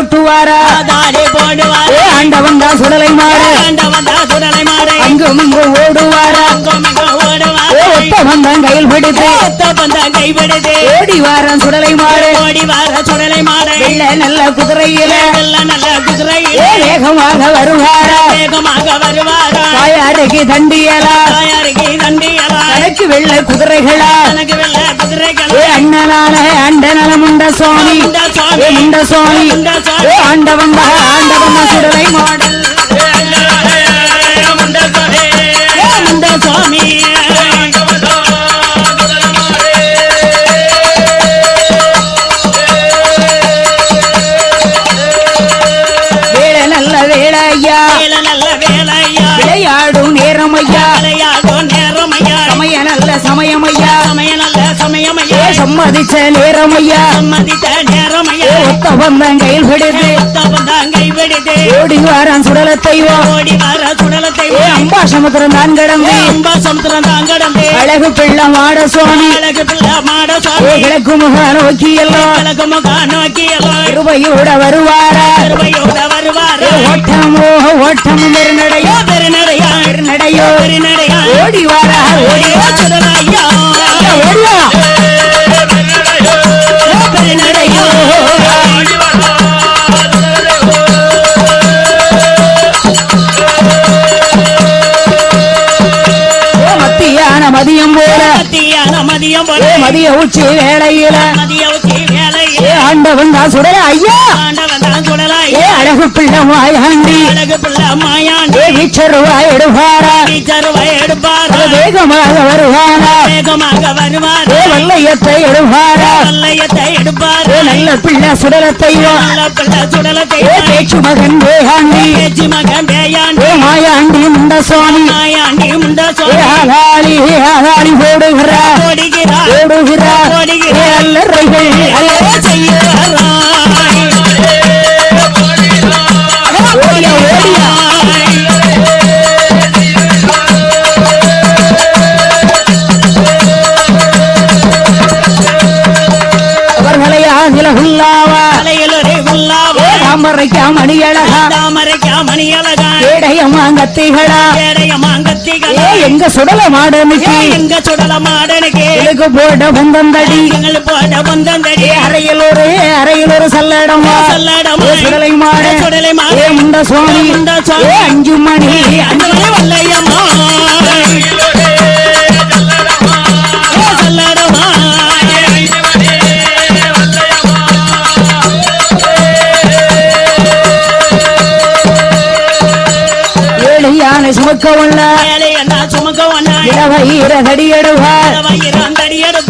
கொட்டுவாரா? தாடி போடுவார்? ஏ ஆண்டவன் தான் சுடலை மாறு. ஆண்டவன் தான் சுடலை மாடு அங்கும் இங்கு ஓடுவாரா? அங்கும் இங்கும் ஓடுவார்? ஏ ஒத்தவன் தான் கையில் பிடித்து. பந்தம் கைவிடுது. ஓடி வாரான் சுடலை மாறு. ஓடி வார சுடலை மாடு வெள்ள நல்ல குதிரையில. நல்ல நல்ல குதிரையில். வேகமாக வருவாரா? வேகமாக வருவாரா? தாயாருக்கு தண்டியலா? தாயாருக்கு தண்டியலா? தனக்கு வெள்ள குதிரைகளா? எனக்கு வெள்ள குதிரைகள்? அண்ணனான அண்டனல முண்ட சுவாமி முண்ட சுவாமி. ஏ ஆண்டவன் தான் ஆண்டவன் தான் சுடலை மாடல் சம்மதிச்ச நேரம் ஐயா சம்மதித்த நேரம் ஐயா ஒத்த வந்தன் கையில் பிடித்து ஒத்தவன் கைவிடுது ஓடி வாரான் சுடல தெய்வம். ஓடி வர சுடலத்தை அம்பா சமுத்திரம் தான் கடந்து. அம்பா சமுத்திரம் தான் கடந்து. அழகு பிள்ளை மாட சுவாமி அழகு பிள்ளை மாட சுவாமி கிழக்கு முக நோக்கி எல்லாம் கிழக்கு முகா நோக்கி எல்லாம் கிருபையோட வருவாரா? கருவையோட வருவார்? ஓட்டமோ ஓட்டம் பெருநடையோ. பெருநடையா? பெருநடையோ. பெருநடையா? ஓடி வாரா ஓடி வா. மதிய உச்சி வேளையில. ஏ ஆண்டவன் தான் சுடல ஐயா. ஏ அழகு பிள்ளை மாயாண்டி. அழகு பிள்ளை மாயாண்டி. ஏ வீச்சருவா எடுவாரா டீச்சருவை எடுப்பார் வேகமாக வருவாரா வேகமாக வருவார் ஏ வல்லையத்தை எடுவாரா பல்லையத்தை எடுப்பார் நல்ல பிள்ளை சுடல தெய்வம் நல்ல பிள்ளை சுடலத்தை பேச்சு மகன் வேகாண்டி பேச்சு மகன் பேயாண்டி ஏ மாயாண்டி முண்ட சுவாமி மாயாண்டி முண்டா ஆதாளி போடுகிறா ஓடுகிறார் ஓடுகிறா அல்லறைகள் அல்ல தாமரைக்கா மணியழகா? தாமரைக்கா மணியழகா? ஏடையம்மா கத்திகளா ஏடைய மாங்கத்திகள்? ஏ எங்க சுடல மாடனுக்கு? எங்க சுடல மாடனுக்கு? எனக்கு போட வந்தந்தடி எங்கள் போட வந்தந்தடி அறையில் ஒரு அறையில் ஒரு சல்லடமா? சல்லடமா. சுடலை மாட? சுடலை மாட. முண்ட சுவாமி முண்ட சுவாமி. அஞ்சு மணி அஞ்சலே வல்லையம்மா? யானை சுமக்க வேலை என்ன சுமக்க வந்தாய் இளவயிர தடியடுவார். வயிறாந்தடி எடுப்பாய் பச்சனல்ல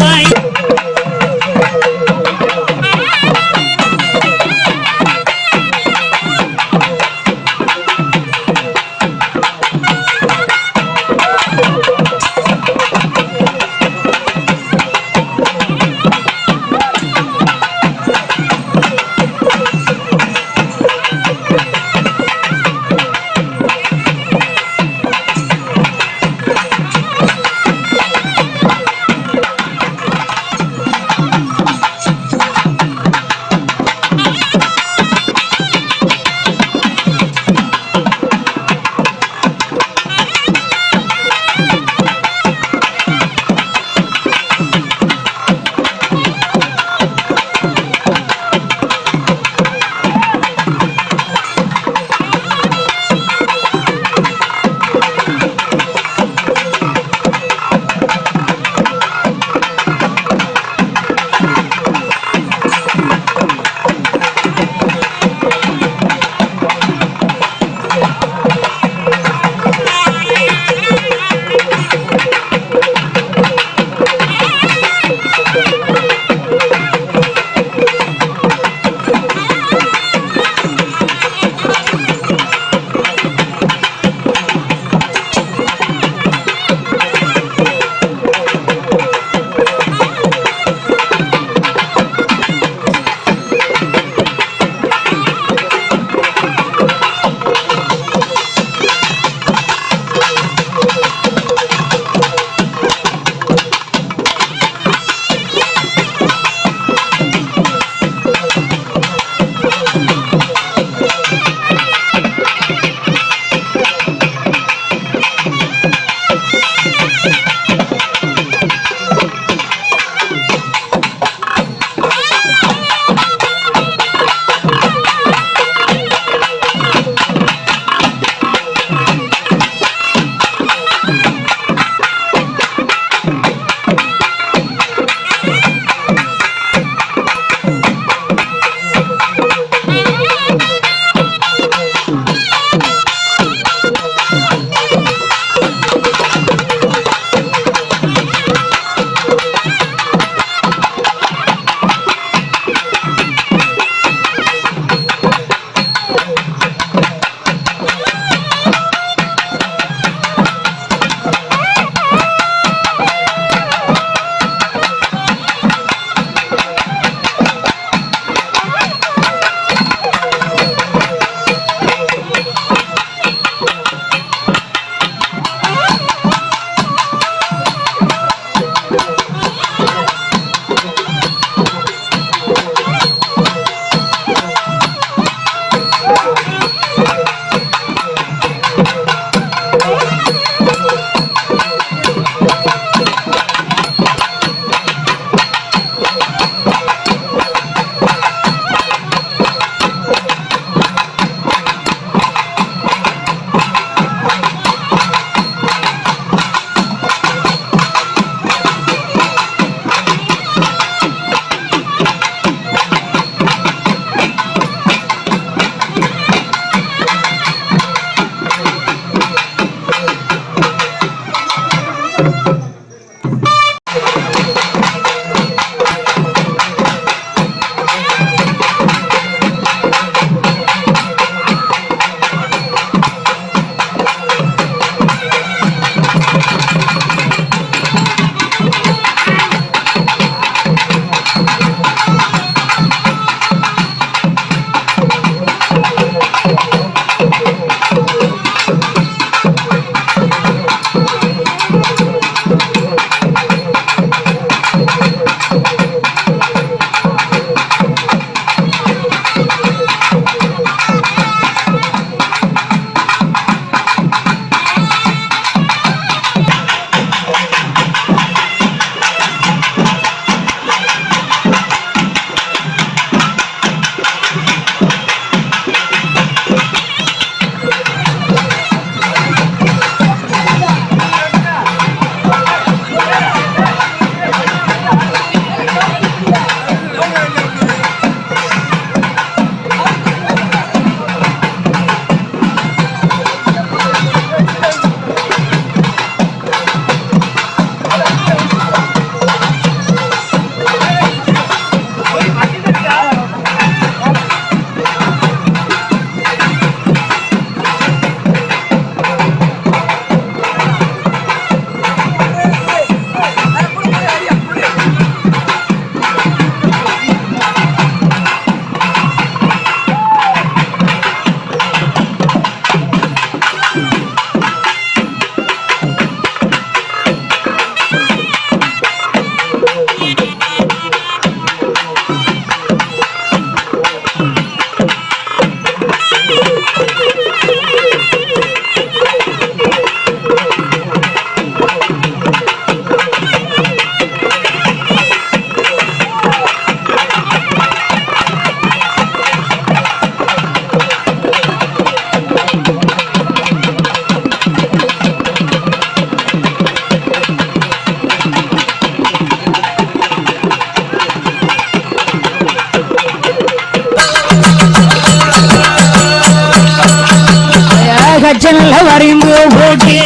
போட்டி.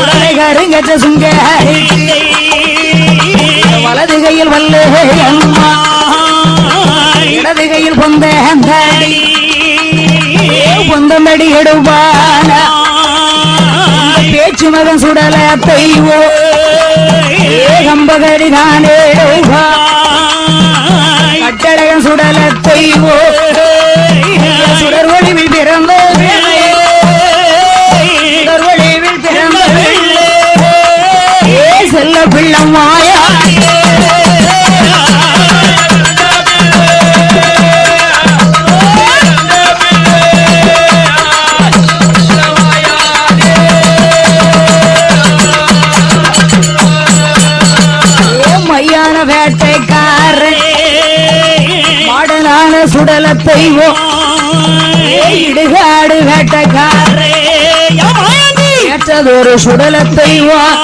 உடலை சுங்க. வலது கையில் வல்ல அம்மா. இடது கையில் பொந்த பொந்தமடி எடுப்பான. பேச்சு மகன் சுடல தெய்வோ கம்பகடி தானே கட்டழகன் சுடல தெய்வோ மையான வேட்டைக்காரன் சுடல தெய்வம் இடுகாடு வேட்டைக்காரன் ஏற்றதொரு சுடல தெய்வம்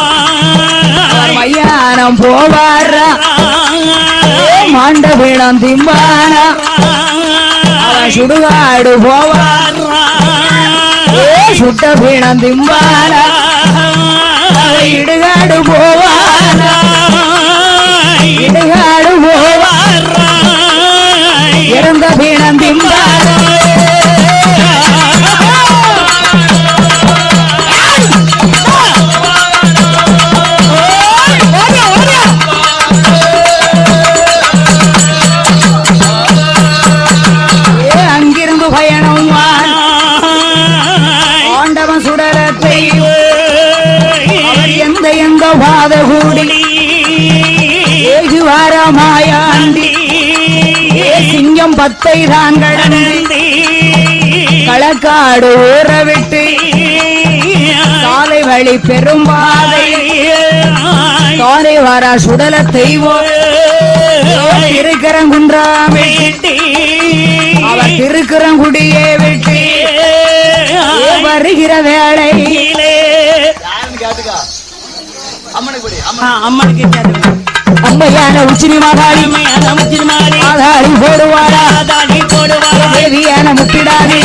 மையானம் போவாரா? ஏ மாண்ட பீடம் திம்பானா சுடுகாடு போவார்? சுட்ட பீடம் திம்பானா இடுகாடு போவானா எந்த சிங்கம் பத்தை தான் கடந்து. களக்காடு ஊற விட்டு. சாலை வழி பெரும்பாதை சாலை வர சுடல தெய்வம். திருக்கரங்குன்றாமே. அவர் திருக்கரங்குடியே விட்டு. வருகிற வேளை. அம்மனுக்கு அம்மையான உச்சினி மகாளி ஆதாரி போடுவாரா போடுவாரா தேவியான முட்டிடாதே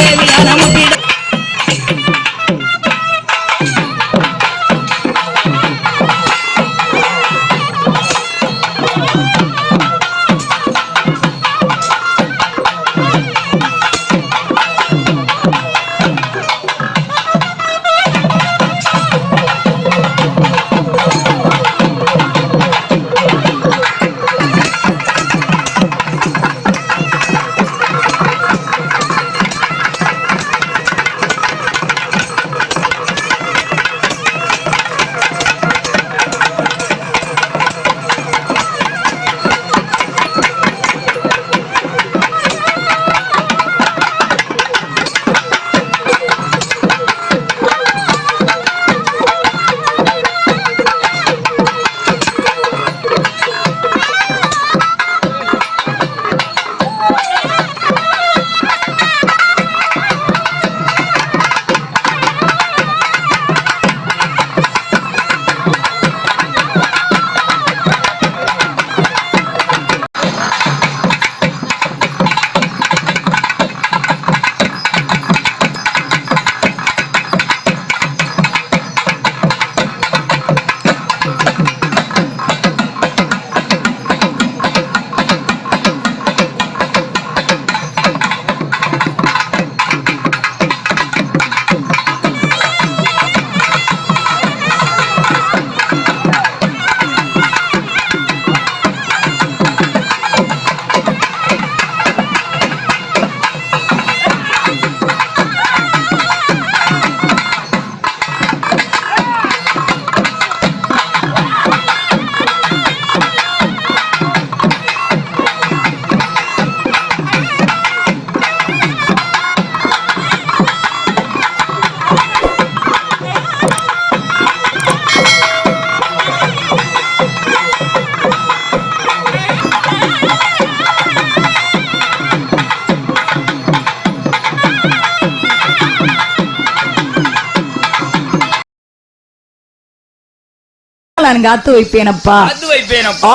முட்டிட நான் காத்து வைப்பேனப்பா.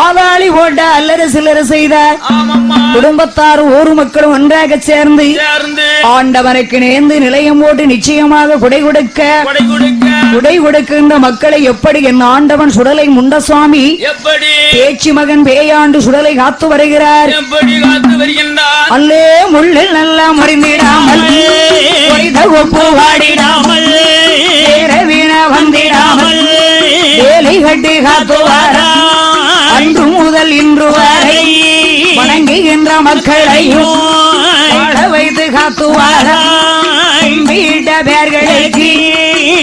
ஆதாளி போட்ட அல்லற சில்லற செய்த ஆமாம்மா. குடும்பத்தார் ஊர் மக்களும் ஒன்றாக சேர்ந்து ஆண்டவனுக்கு நேர்ந்து நிலையம் போட்டு நிச்சயமாக குடை கொடுக்க கொடை கொடுக்க. குடை கொடுக்கின்ற மக்களை எப்படி என் ஆண்டவன் சுடலை முண்டசுவாமி பேச்சு மகன் பேயாண்டு சுடலை காத்து வருகிறார்? அல்லே முள்ளில் நல்லா மறிந்திடாமல் வாடிடாமல் வேலை கட்டி காத்துவாரா அன்று முதல் இன்று வரை வணங்குகின்ற மக்களையும் வாழ வைத்து காத்துவாரா? வீட்ட பேர்களுக்கு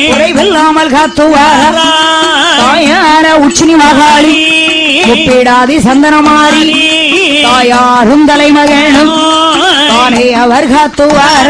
குறைவில்லாமல் காத்துவாரா? தாயான உச்சினி மகாளி ஒப்பிடாதி சந்தனமாரி தாயாரும் தலைமகனும் தானே அவர் காத்துவார்?